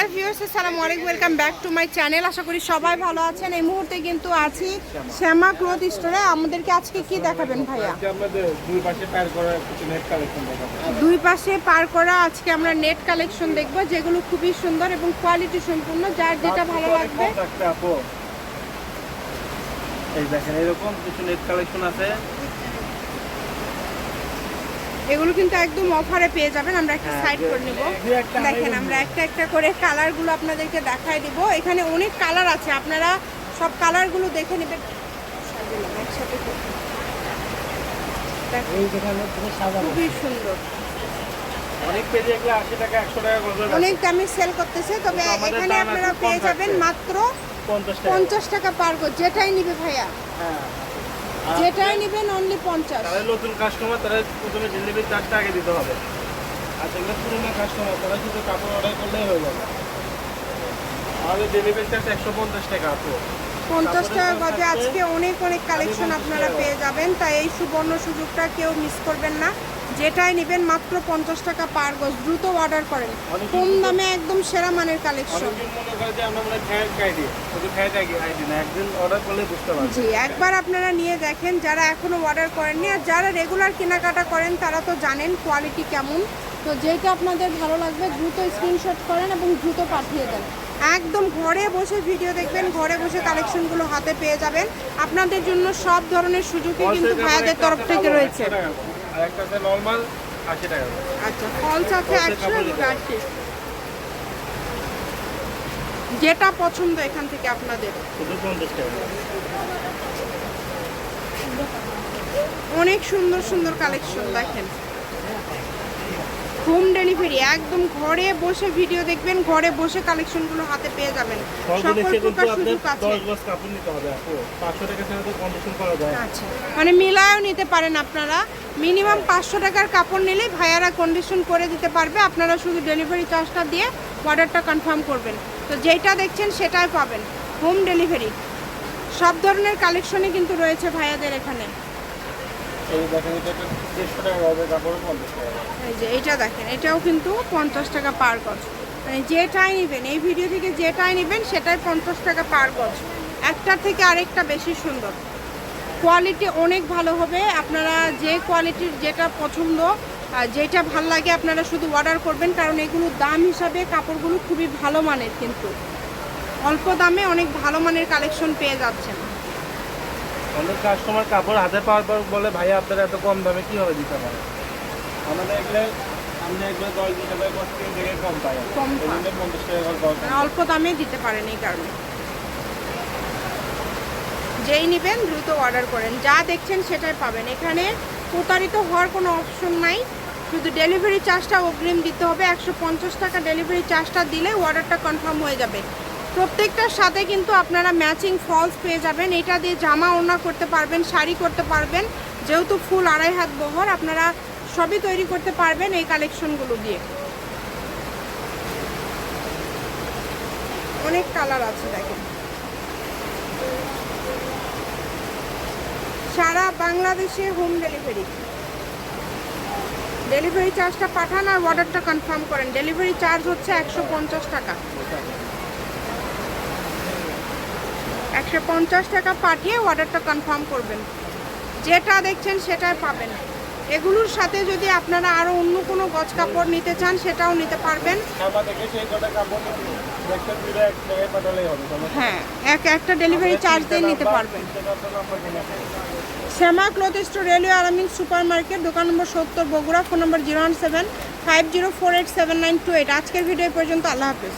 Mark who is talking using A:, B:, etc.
A: Hello viewers আসসালামু আলাইকুম। Welcome back to my channel. আশা করি সবাই ভালো আছেন। এই মুহূর্তে কিন্তু আছি শ্যামা ক্লথ স্টোরে। আমাদেরকে আজকে কি দেখাবেন ভাইয়া?
B: দুই পাশে পার করা কিছু নেট কালেকশন
A: দুই পাশে পার করা আজকে আমরা নেট কালেকশন দেখব যেগুলো খুবই সুন্দর এবং কোয়ালিটি সম্পূর্ণ যার যেটা ভালো লাগবে।
B: এই দেখেন এরকম কিছু নেট কালেকশন আছে।
A: এগুলো কিন্তু একদম অফারে পেয়ে যাবেন। আমরা একটা
B: হ্যাঁ,
A: সাইড করে নেব। দেখেন আমরা একটা একটা করে কালারগুলো আপনাদেরকে দেখাই দিব। এখানে অনেক কালার আছে। আপনারা সব কালারগুলো দেখে নেবেন। একসাথে খুবই সুন্দর।
B: অনেক পেজে এগুলো আশি টাকা একশো টাকা করে
A: অনেক দামে সেল করতেছে। তবে এখানে আপনারা পেয়ে যাবেন মাত্র
B: পঞ্চাশ টাকা।
A: পার যেটাই নিবে ভাইয়া।
B: হ্যাঁ।
A: যেটাই নেবেন অনলি পঞ্চাশ।
B: তাহলে নতুন কাস্টমার তারা প্রথমে ডেলিভারি চার্জটা আগে দিতে হবে। আর যেগুলো পুরোনো কাস্টমার তারা শুধু কাপড় অর্ডার করলেই হয়ে যাবে। আমাদের ডেলিভারি চার্জ একশো পঞ্চাশ টাকা আছে।
A: পঞ্চাশ টাকা গজে আজকে অনেক অনেক কালেকশন আপনারা পেয়ে যাবেন তাই এই সুবর্ণ সুযোগটা কেউ মিস করবেন না। যেটাই নেবেন মাত্র পঞ্চাশ টাকা পার গজ দ্রুত অর্ডার করেন। কম দামে একদম সেরা মানের কালেকশন
B: মনে
A: জি একবার আপনারা নিয়ে দেখেন যারা এখনও অর্ডার করেননি আর যারা রেগুলার কেনাকাটা করেন তারা তো জানেন কোয়ালিটি কেমন। তো যেটা আপনাদের ভালো লাগবে দ্রুত স্ক্রিনশট করেন এবং দ্রুত পাঠিয়ে দেন। একদম ঘরে বসে ভিডিও দেখবেন ঘরে বসে কালেকশনগুলো হাতে পেয়ে যাবেন। আপনাদের জন্য সব ধরনের সুযোগই কিন্তু ভাইয়াদের তরফ থেকে রয়েছে।
B: আর একটা আছে নর্মাল আশি টাকা
A: আচ্ছা ফলস আছে একশো। আশি যেটা পছন্দ এখান থেকে আপনাদের। অনেক সুন্দর সুন্দর কালেকশন দেখেন হোম ডেলিভারি একদম ঘরে বসে ভিডিও দেখবেন ঘরে বসে কালেকশনগুলো হাতে পেয়ে যাবেন। সকল প্রকার সুযোগ আছে।
B: দশ গজ কাপড় নিতে হবে আপু। পাঁচশো টাকা ছাড়া তো কন্ডিশন করা যায়।
A: আচ্ছা। মানে মিলায়ও নিতে পারেন আপনারা। মিনিমাম পাঁচশো টাকার কাপড় নিলেই ভাইয়ারা কন্ডিশন করে দিতে পারবে। আপনারা শুধু ডেলিভারি চার্জটা দিয়ে অর্ডারটা কনফার্ম করবেন। তো যেটা দেখছেন সেটাই পাবেন। Home delivery. সব ধরনের কালেকশনই কিন্তু রয়েছে ভাইয়াদের এখানে।
B: এটা
A: যে এটা দেখেন, এটাও কিন্তু পঞ্চাশ টাকা পার গজ। মানে যেটাই নেবেন, এই ভিডিও থেকে যেটাই নেবেন, সেটাই পঞ্চাশ টাকা পার গজ। একটার থেকে আরেকটা বেশি সুন্দর। কোয়ালিটি অনেক ভালো হবে। আপনারা যে কোয়ালিটির যেটা পছন্দ যেটা ভালো লাগে, আপনারা শুধু অর্ডার করবেন, কারণ এগুলোর দাম হিসাবে কাপড়গুলো খুবই ভালো মানের কিন্তু। অল্প দামে অনেক ভালো মানের কালেকশন পেয়ে যাচ্ছেন।
B: অনেক কাস্টমার কাপড় হাতে পাওয়ার পর বলে ভাইয়া আপনারা এত কম দামে কীভাবে দিতে পারেন আমাদের এগুলো আমরা এগুলো দশ দিন টাকা দশ থেকে কম পাই।
A: কম
B: পঞ্চাশ টাকা
A: মানে অল্প দামে দিতে পারেন এই কারণে। যেই নেবেন দ্রুত অর্ডার করেন। যা দেখছেন সেটাই পাবেন। এখানে প্রতারিত হওয়ার কোনো অপশন নাই। শুধু ডেলিভারি চার্জটা অগ্রিম দিতে হবে। একশো পঞ্চাশ টাকা ডেলিভারি চার্জটা দিলে অর্ডারটা কনফার্ম হয়ে যাবে। প্রত্যেকটার সাথে কিন্তু আপনারা ম্যাচিং ফলস পেয়ে যাবেন। এটা দিয়ে জামা ওনা করতে পারবেন, শাড়ি করতে পারবেন। যেহেতু ফুল আড়াই হাত বহর, আপনারা সবই তৈরি করতে পারবেন এই কালেকশনগুলো দিয়ে। অনেক কালার আছে, দেখেন। সারা বাংলাদেশে হোম ডেলিভারি ডেলিভারি চার্জটা পাঠান আর অর্ডারটা কনফার্ম করেন। ডেলিভারি চার্জ হচ্ছে একশো পঞ্চাশ টাকা। একশো পঞ্চাশ টাকা পাঠিয়ে অর্ডারটা কনফার্ম করবেন। যেটা দেখছেন সেটাই পাবেন। এগুলোর সাথে যদি আপনারা আরও অন্য কোনো গজ কাপড় নিতে চান সেটাও নিতে পারবেন। হ্যাঁ এক একটা ডেলিভারি চার্জ দিয়ে নিতে পারবেন। শ্যামা ক্লথ স্টোর রেলওয়ে আরামিন সুপার মার্কেট দোকান নম্বর সত্তর Bogura phone number zero one seven five zero four eight seven nine two eight. আজকের ভিডিও পর্যন্ত আল্লাহ হাফিজ।